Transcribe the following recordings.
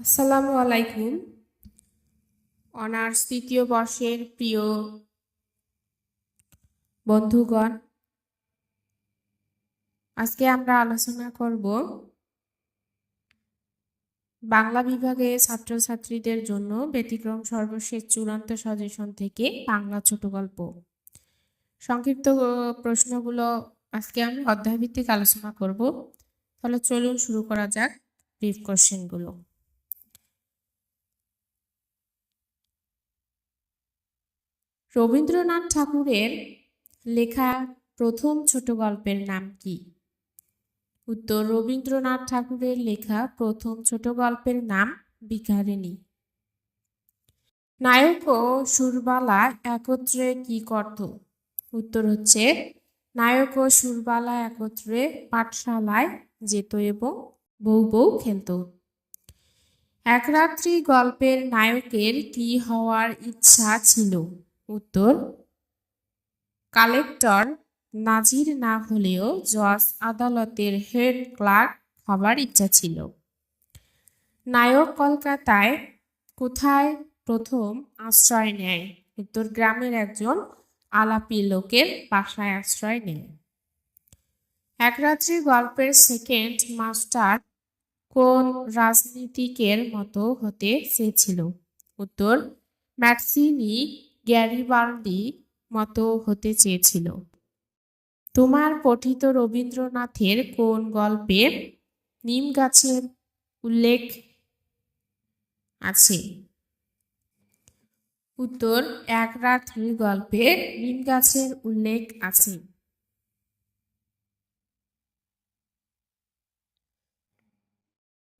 আসসালামু আলাইকুম। অনার্স তৃতীয় বর্ষের প্রিয় বন্ধুগণ, আজকে আমরা আলোচনা করব বাংলা বিভাগে ছাত্রছাত্রীদের জন্য ব্যতিক্রম সর্বশেষ চূড়ান্ত সাজেশন থেকে বাংলা ছোট গল্প। সংক্ষিপ্ত প্রশ্নগুলো আজকে আমরা অধ্যায়ভিত্তিক আলোচনা করব। তাহলে চলুন শুরু করা যাক ব্রিফ কোশ্চেনগুলো রবীন্দ্রনাথ ঠাকুরের লেখা প্রথম ছোট গল্পের নাম কি? উত্তর, রবীন্দ্রনাথ ঠাকুরের লেখা প্রথম ছোট গল্পের নাম ভিখারিণী। নায়ক ও সুরবালা একত্রে কি করত? উত্তর হচ্ছে, নায়ক ও সুরবালা একত্রে পাঠশালায় যেত এবং বউ বউ খেলত। এক রাত্রি গল্পের নায়কের কি হওয়ার ইচ্ছা ছিল? উত্তর, কালেক্টর নাজির না হলেও জজ আদালতের হেড ক্লার্ক হবার ইচ্ছা ছিল। নায়ক কলকাতায় কোথায় প্রথম আশ্রয় নেয়? উত্তর, গ্রামের একজন আলাপি লোকের বাসায় আশ্রয় নেয়। এক রাত্রি গল্পের সেকেন্ড মাস্টার কোন রাজনীতিকের মতো হতে চেয়েছিল? উত্তর, ম্যাক্সিনি গ্যারিবাল্ডি মতো হতে চেয়েছিল। তোমার পঠিত রবীন্দ্রনাথের কোন গল্পে নিম গাছের উল্লেখ আছে? উত্তর, এক রাত্রির গল্পে নিম গাছের উল্লেখ আছে।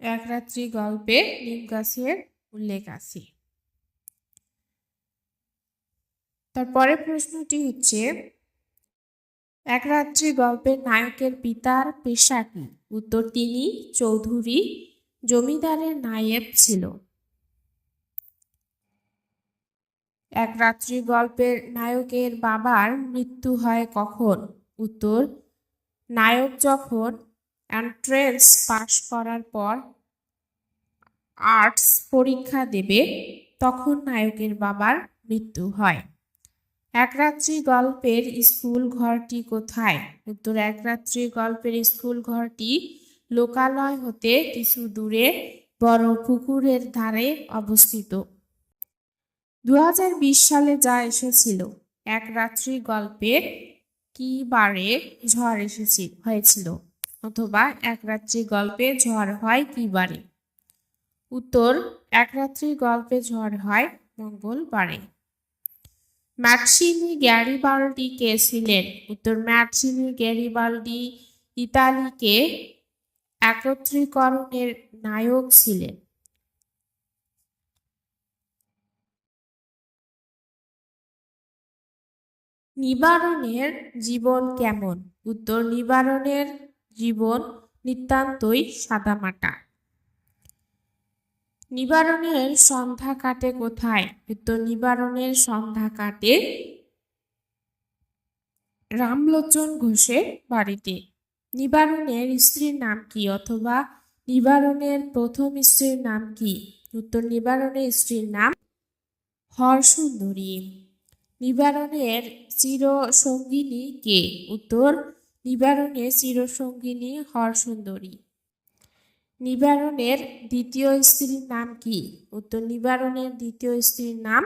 এক রাত্রি গল্পে নিম গাছের উল্লেখ আছে। তারপরে প্রশ্নটি হচ্ছে, এক রাত্রি গল্পের নায়কের পিতার পেশা কি? উত্তর, তিনি চৌধুরী জমিদারের নায়েব ছিল। এক রাত্রি গল্পের নায়কের বাবার মৃত্যু হয় কখন? উত্তর, নায়ক যখন এন্ট্রেন্স পাশ করার পর আর্টস পরীক্ষা দেবে, তখন নায়কের বাবার মৃত্যু হয়। এক রাত্রি গল্পের স্কুল ঘরটি কোথায়? উত্তর এক রাত্রি গল্পের স্কুল ঘরটি লোকালয় হতে কিছু দূরে, বড় পুকুরের ধারে অবস্থিত। দু হাজার বিশ সালে যা এসেছিল এক রাত্রি গল্পে কি বারে ঝড় এসেছিল হয়েছিল? অথবা এক রাত্রি গল্পে ঝড় হয় কি বারে? উত্তর এক রাত্রি গল্পে ঝড় হয় মঙ্গলবারে। ম্যাক্সিমি গ্যারিবাল্ডি কে ছিলেন? উত্তর, ম্যাক্সিমি গ্যারিবাল্ডি ইতালিকে একত্রীকরণের নায়ক ছিলেন। নিবারণের জীবন কেমন? উত্তর, নিবারণের জীবন নিতান্তই সাদামাটা। নিবারণের সন্ধ্যা কাটে কোথায়? উত্তর নিবারণের সন্ধ্যা কাটে রামলোচন ঘোষের বাড়িতে। নিবারণের স্ত্রীর নাম কি অথবা নিবারণের প্রথম স্ত্রীর নাম কি? উত্তর, নিবারণের স্ত্রীর নাম হরসুন্দরী। নিবারণের চিরসঙ্গিনী কে? উত্তর, নিবারণের চিরসঙ্গিনী হরসুন্দরী। নিবারণের দ্বিতীয় স্ত্রীর নাম কি? উত্তর, নিবারণের দ্বিতীয় স্ত্রীর নাম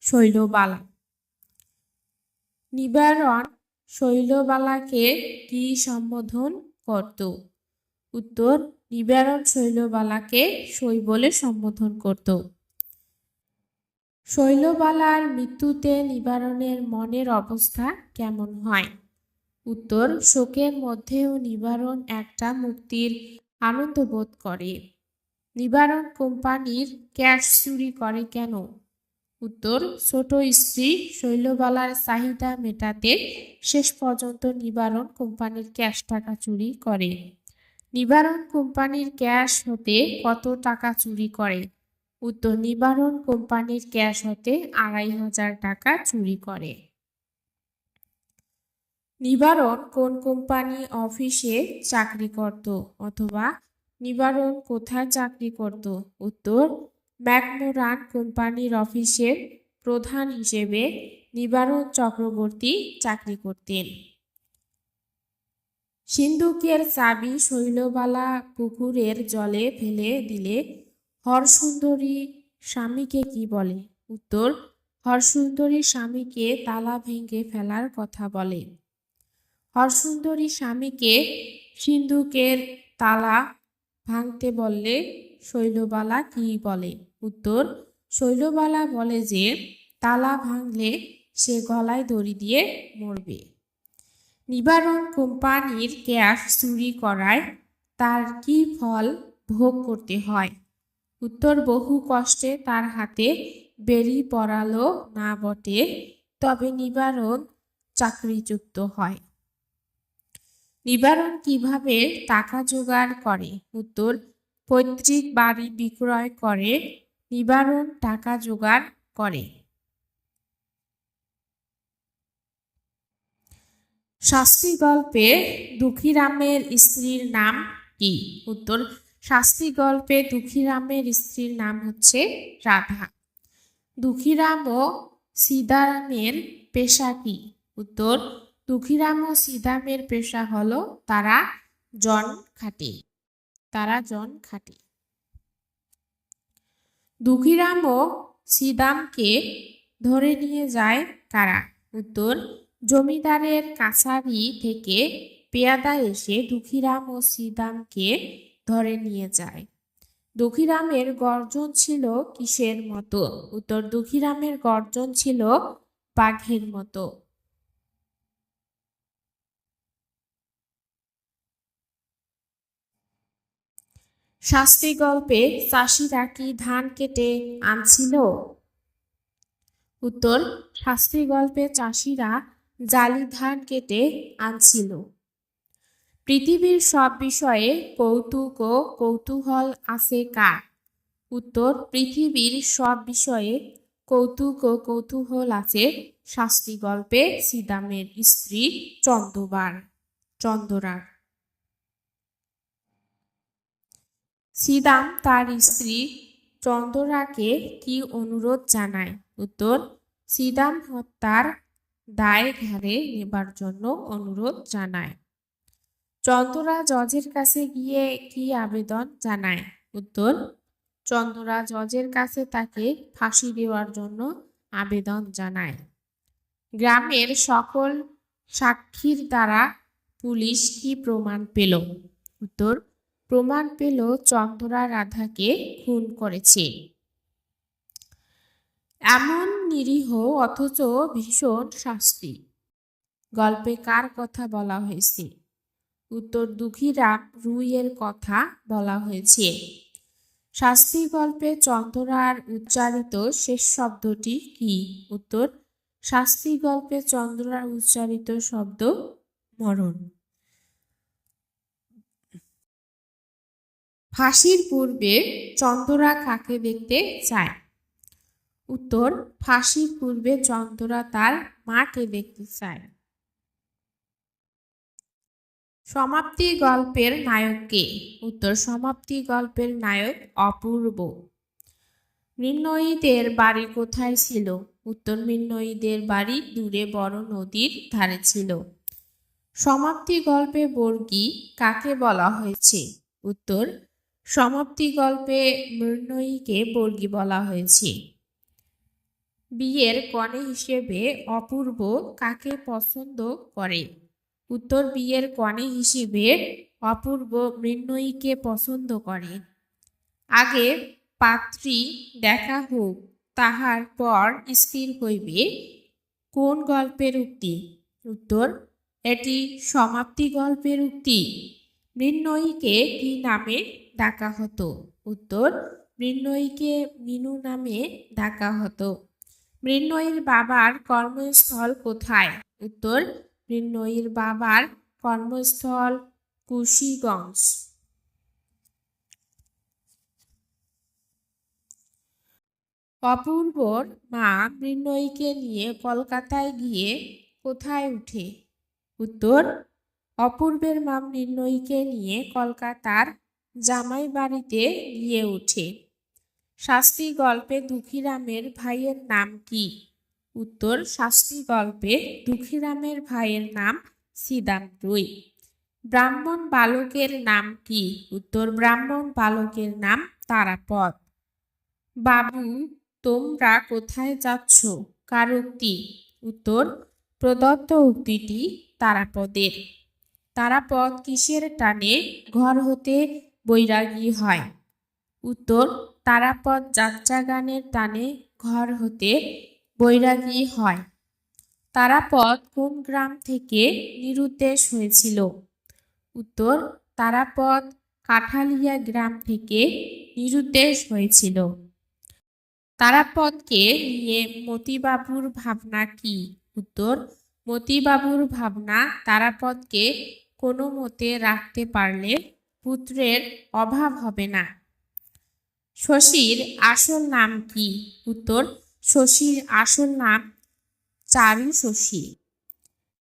শৈলবালা। নিবারণ শৈলবালাকে কি সম্বোধন করত? উত্তর, নিবারণ শৈলবালাকে শৈ বলে সম্বোধন করত। শৈলবালার মৃত্যুতে নিবারণের মনের অবস্থা কেমন হয়? উত্তর, শোকের মধ্যেও নিবারণ একটা মুক্তির আনন্দ বোধ করে। নিবারণ কোম্পানির ক্যাশ চুরি করে কেন? উত্তর, ছোট স্ত্রী শৈলবালার চাহিদা মেটাতে শেষ পর্যন্ত নিবারণ কোম্পানির ক্যাশ টাকা চুরি করে। নিবারণ কোম্পানির ক্যাশ হতে কত টাকা চুরি করে? উত্তর, নিবারণ কোম্পানির ক্যাশ হতে আড়াই হাজার টাকা চুরি করে। নিবারণ কোন কোম্পানি অফিসে চাকরি করত অথবা নিবারণ কোথায় চাকরি করত? উত্তর, ম্যাকমোরান কোম্পানির অফিসের প্রধান হিসেবে নিবারণ চক্রবর্তী চাকরি করতেন। সিন্ধুকের চাবি শৈলবালা পুকুরের জলে ফেলে দিলে হরসুন্দরী স্বামীকে কি বলে? উত্তর, হরসুন্দরী স্বামীকে তালা ভেঙে ফেলার কথা বলে। হরসুন্দরী স্বামীকে সিন্ধুকের তালা ভাঙতে বললে, শৈলবালা কি বলে? উত্তর, শৈলবালা বলে যে, তালা ভাঙলে সে গলায় দড়ি দিয়ে মরবে। নিবারণ কোম্পানির গ্যাস চুরি করায় তার কি ফল ভোগ করতে হয়? উত্তর, বহু কষ্টে তার হাতে বেরি পড়ালো না বটে, তবে নিবারণ চাকরিযুক্ত হয়। নিবারণ কীভাবে টাকা জোগাড় করে? উত্তর, পৈতৃক বাড়ি বিক্রয় করে, নিবারণ টাকা জোগাড় করে। শাস্তি গল্পে দুঃখীরামের স্ত্রীর নাম কি? উত্তর, শাস্তি গল্পে দুঃখীরামের স্ত্রীর নাম হচ্ছে রাধা। দুঃখীরাম ও সীতারামের পেশা কি? উত্তর দুঃখীরাম ও সীতামের পেশা হলো তারা জন খাটে। তারা জন খাটে। দুঃখীরাম ও সীদামকে ধরে নিয়ে যায় কারা? উত্তর, জমিদারের কাছারি থেকে পেয়াদা এসে দুঃখীরাম ও সীদামকে ধরে নিয়ে যায়। দুঃখীরামের গর্জন ছিল কিসের মতো? উত্তর, দুঃখীরামের গর্জন ছিল বাঘের মতো। শাস্তি গল্পে চাষিরা কি ধান কেটে আনছিল? উত্তর, শাস্তি গল্পে চাষিরা জালি ধান কেটে আনছিল। পৃথিবীর সব বিষয়ে কৌতুক ও কৌতূহল আছে কার? উত্তর, পৃথিবীর সব বিষয়ে কৌতুক ও কৌতূহল আছে শাস্তি গল্পে সিদামের স্ত্রী চন্দবার চন্দরার। সিদাম তার স্ত্রী চন্দরাকে কি অনুরোধ জানায়? উত্তর, সিদাম হত্যার দায় ঘাড়ে নেবার জন্য অনুরোধ জানায়। চন্দরা জজের কাছে গিয়ে কি আবেদন জানায়? উত্তর, চন্দরা জজের কাছে তাকে ফাঁসি দেওয়ার জন্য আবেদন জানায়। গ্রামের সকল সাক্ষীর দ্বারা পুলিশ কি প্রমাণ পেল? উত্তর প্রমাণ পেল চন্দরা রাধাকে খুন করেছে। এমন নিরীহ অথচ ভীষণ শাস্তি। গল্পে কার কথা বলা হয়েছে? উত্তর দুঃখীরাম রুইয়ের কথা বলা হয়েছে। শাস্তি গল্পে চন্দ্রার উচ্চারিত শেষ শব্দটি কি? উত্তর, শাস্তি গল্পে চন্দ্রার উচ্চারিত শব্দ মরণ। ফাঁসির পূর্বে চন্দ্রা কাকে দেখতে চায়? উত্তর, ফাঁসির পূর্বে চন্দ্রা তার মাকে দেখতে চায়। সমাপ্তি গল্পের নায়ক কে? উত্তর, সমাপ্তি গল্পের নায়ক অপূর্ব। মৃন্ময়ীদের বাড়ি কোথায় ছিল? উত্তর মৃন্ময়ীদের বাড়ি দূরে বড় নদীর ধারে ছিল। সমাপ্তি গল্পে বর্গী কাকে বলা হয়েছে? উত্তর সমাপ্তি গল্পে মৃন্ময়ীকে বর্গী বলা হয়েছে। বিয়ের কনে হিসেবে অপূর্ব কাকে পছন্দ করে? উত্তর, বিয়ের কনে হিসেবে অপূর্ব মৃন্ময়ীকে পছন্দ করে। আগে পাত্রী দেখা হোক, তাহার পর স্থির হইবে। কোন গল্পের উক্তি? উত্তর, এটি সমাপ্তি গল্পের উক্তি। মৃন্ময়ীকে কি নামে ডাকা হতো। উত্তর, মৃন্ময়ীকে মিনু নামে ডাকা হতো। মৃন্ময়ীর বাবার কর্মস্থল কোথায়? উত্তর, মৃন্ময়ীর বাবার কর্মস্থল কুশিগঞ্জ। অপূর্বর মা মৃন্ময়ীকে নিয়ে কলকাতায় গিয়ে কোথায় উঠে? উত্তর, অপূর্বের মা মৃন্ময়ীকে নিয়ে কলকাতার জামাই বাড়িতে গিয়ে ওঠে শাস্তি গল্পে দুঃখীরামের ভাইয়ের নাম কি? উত্তর, শাস্তি গল্পে দুঃখীরামের ভাইয়ের নাম সিদাম ব্রাহ্মণ বালকের নাম কি? উত্তর, ব্রাহ্মণ বালকের নাম তারাপদ। বাবু, তোমরা কোথায় যাচ্ছ? কার উক্তি উত্তর, প্রদত্ত উক্তিটি তারাপদের। তারাপদ কিসের টানে? ঘর হতে বৈরাগী হয়। উত্তর, তারাপদ যাত্রা গানের টানে ঘর হতে বৈরাগী হয়। তারাপদ কোন গ্রাম থেকে নিরুদ্দেশ হয়েছিল? উত্তর, তারাপদ কাঠালিয়া গ্রাম থেকে নিরুদ্দেশ হয়েছিল। তারাপদকে নিয়ে মতিবাবুর ভাবনা কি? উত্তর, মতিবাবুর ভাবনা তারাপদকে কোনো মতে রাখতে পারলে পুত্রের অভাব হবে না। শশীর আসল নাম কি? উত্তর, শশীর আসল নাম চারু শশী।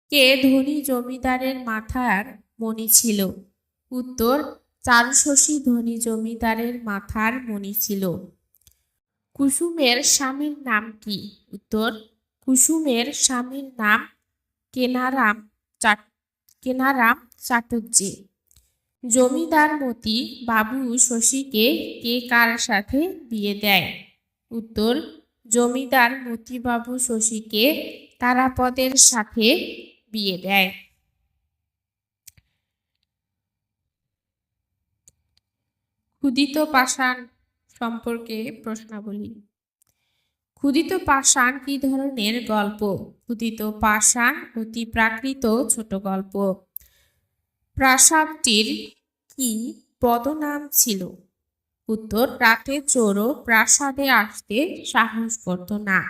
কে ধনী জমিদারের মাথার মণি ছিল? উত্তর, চারু শশী ধনী জমিদারের মাথার মণি ছিল। কুসুমের স্বামীর নাম কি? উত্তর, কুসুমের স্বামীর নাম কেনারাম চাট কেনারাম চাটুর্যে জমিদার মতি বাবু শশীকে কে কার সাথে বিয়ে দেয়? উত্তর, জমিদার মতিবাবু শশীকে তারাপদের সাথে বিয়ে দেয়। ক্ষুদিত পাষাণ সম্পর্কে প্রশ্নাবলী। ক্ষুদিত পাষাণ কি ধরনের গল্প? ক্ষুদিত পাষাণ অতি প্রাকৃত ছোট গল্প। প্রাসাদটির কি পদনাম ছিল? উত্তর, রাতে চোরও প্রাসাদে আসতে সাহস করত না।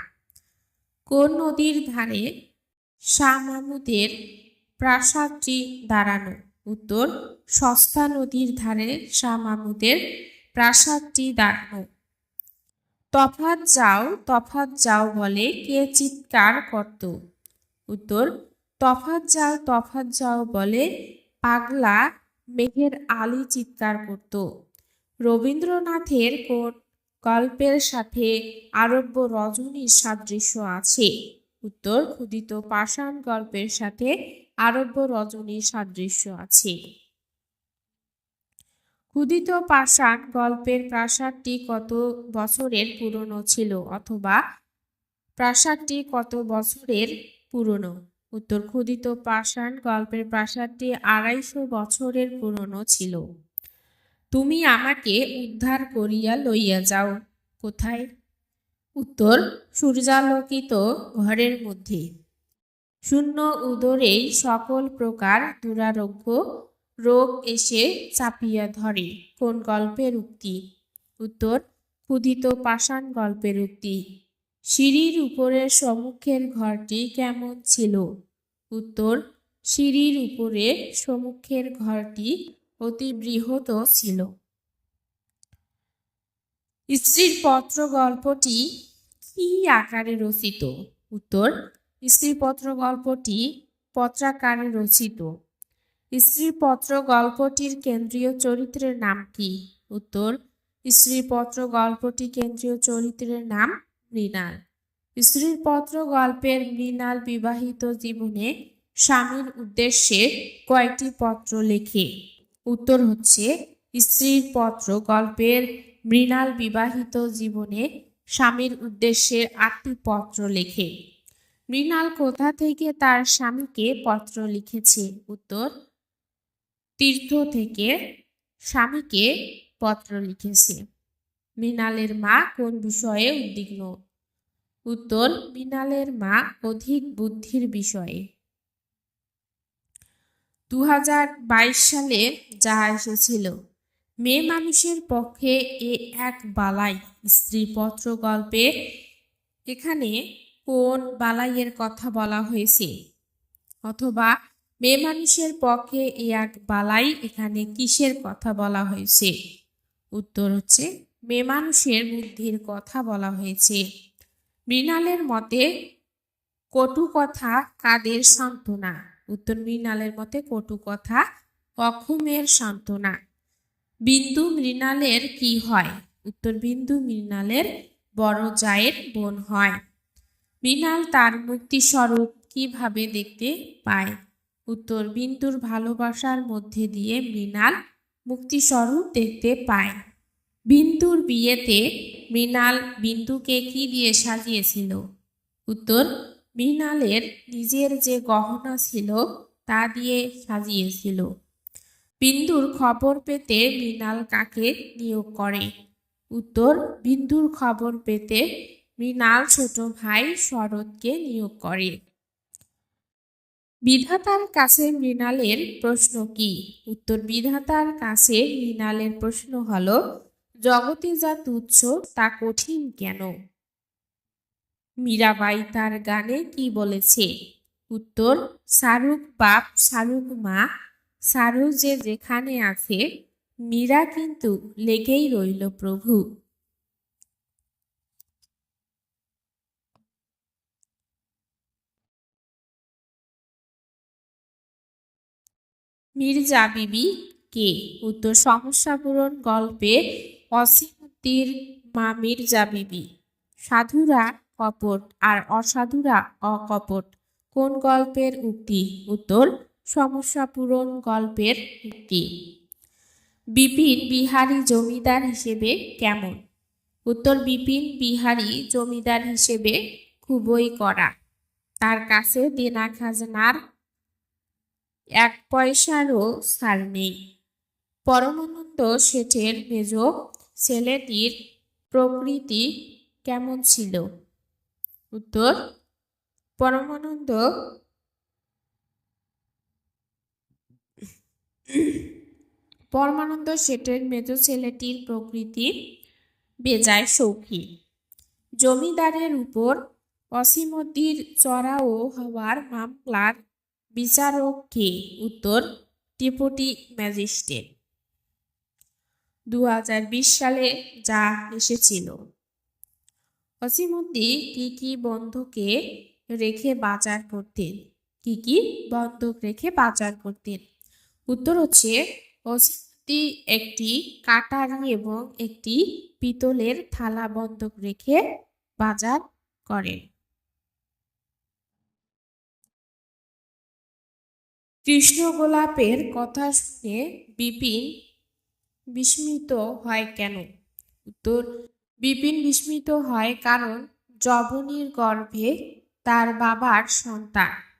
কোন নদীর ধারে শাহ মামুদের প্রাসাদটি দাঁড়ানো? উত্তর, সস্তা নদীর ধারে শাহ মামুদের প্রাসাদটি দাঁড়ানো। তফাত যাও তফাত যাও বলে কে চিৎকার করত? উত্তর তফাত যাও তফাত যাও বলে পাগলা মেঘের আলি চিৎকার করত। রবীন্দ্রনাথের কোন গল্পের সাথে আরব্য রজনীর সাদৃশ্য আছে? উত্তর ক্ষুদিত পাষাণ গল্পের সাথে আরব্য রজনীর সাদৃশ্য আছে। ক্ষুদিত পাষাণ গল্পের প্রাসাদটি কত বছরের পুরনো ছিল অথবা প্রাসাদটি কত বছরের পুরনো? উত্তর ক্ষুদিত পাষাণ গল্পের প্রাসাদটি আড়াইশো বছরের পুরনো ছিল। তুমি আমাকে উদ্ধার করিয়া লইয়া যাও। কোথায়? উত্তর, সূর্যালোকিত ঘরের মধ্যে। শূন্য উদরেই সকল প্রকার দুরারোগ্য রোগ এসে চাপিয়া ধরে। কোন গল্পের উক্তি? উত্তর ক্ষুদিত পাষাণ গল্পের উক্তি। সিঁড়ির উপরের সম্মুখের ঘরটি কেমন ছিল? উত্তর, সিঁড়ির উপরে সম্মুখের ঘরটি অতি বৃহৎ ছিল। স্ত্রীর পত্র গল্পটি কি আকারে রচিত? উত্তর স্ত্রীপত্র গল্পটি পত্রাকারে রচিত। স্ত্রীপত্র গল্পটির কেন্দ্রীয় চরিত্রের নাম কি? উত্তর স্ত্রীপত্র গল্পটি কেন্দ্রীয় চরিত্রের নাম মৃণাল স্ত্রীর পত্র গল্পের মৃণাল বিবাহিত জীবনে স্বামীর উদ্দেশ্যে কয়েকটি পত্র লেখে। উত্তর হচ্ছে স্ত্রীর পত্র গল্পের মৃণাল বিবাহিত জীবনে স্বামীর উদ্দেশ্যে আটটি পত্র লেখে। মৃণাল কোথা থেকে তার স্বামীকে পত্র লিখেছে? উত্তর, তীর্থ থেকে স্বামীকে পত্র লিখেছে। মৃণালের মা কোন বিষয়ে উদ্বিগ্ন? উত্তর মৃণালের মা অধিক বুদ্ধির বিষয়ে। দু হাজার বাইশ সালে যা এসেছিল, মেয়ে মানুষের পক্ষে এ এক বালাই স্ত্রীপত্র গল্পে। এখানে কোন বালাইয়ের কথা বলা হয়েছে? অথবা মেয়ে মানুষের পক্ষে এ এক বালাই এখানে কিসের কথা বলা হয়েছে? উত্তর হচ্ছে, মেয়ে মানুষের বুদ্ধির কথা বলা হয়েছে। মৃণালের মতে কটু কথা কাদের সান্ত্বনা? উত্তর মৃণালের মতে কটু কথা অক্ষমের সান্ত্বনা। বিন্দু মৃণালের কি হয়? উত্তর বিন্দু মৃণালের বড় জায়ের বোন হয়। মৃণাল তার মুক্তিস্বরূপ কীভাবে দেখতে পায়? উত্তর বিন্দুর ভালোবাসার মধ্যে দিয়ে মৃণাল মুক্তিস্বরূপ দেখতে পায়। বিন্দুর বিয়েতে মৃণাল বিন্দুকে কি দিয়ে সাজিয়েছিল? উত্তর, মৃণালের নিজের যে গহনা ছিল তা দিয়ে সাজিয়েছিল। বিন্দুর খবর পেতে মৃণাল কাকে নিয়োগ করে? উত্তর, বিন্দুর খবর পেতে মৃণাল ছোট ভাই শরৎকে নিয়োগ করে। বিধাতার কাছে মৃণালের প্রশ্ন কি? উত্তর, বিধাতার কাছে মৃণালের প্রশ্ন হলো জগতে যা তুচ্ছ, তা কঠিন কেন? মীরাবাই তার গানে কি বলেছে? উত্তর শাহরুখ বাপ শাহরুখ মা সারু যে যেখানে আছে, মীরা কিন্তু লেগেই রইল প্রভু। মির্জা বিবি কে? উত্তর সমস্যা পূরণ গল্পে অসীমতির মা মির্জা বিবি সাধুরা কপট আর অসাধুরা অকপট। কোন গল্পের উক্তি? উত্তর সমস্যা পূরণ গল্পের উক্তি। বিপিন বিহারী জমিদার হিসেবে কেমন? উত্তর, বিপিন বিহারী জমিদার হিসেবে খুবই করা তার কাছে দেনা খাজনার এক পয়সারও সার নেই। পরমানন্দ শেঠের মেজ ছেলেটির প্রকৃতি কেমন ছিল? উত্তর, পরমানন্দ। পরমানন্দ শেঠের মেজ ছেলেটির প্রকৃতি বেজায় সৌখী। জমিদারের উপর অসীমতির চড়াও হওয়ার মামলার বিচারক কে? উত্তর, ডেপুটি ম্যাজিস্ট্রেট। দু হাজার বিশ সালে যা এসেছিল। অসীমদ্দি কি কি বন্ধকে রেখে বাজার করতেন? কি কি বন্ধক রেখে বাজার করতেন? উত্তর হচ্ছে, অসীমদ্দি একটি কাটারি এবং একটি পিতলের থালা বন্ধক রেখে বাজার করেন। কৃষ্ণ গোলাপের কথা শুনে বিপিন বিস্মিত হয় কেন? উত্তর বিপিন বিস্মিত হয় কারণ জবনীর গর্ভে তার বাবার সন্তান।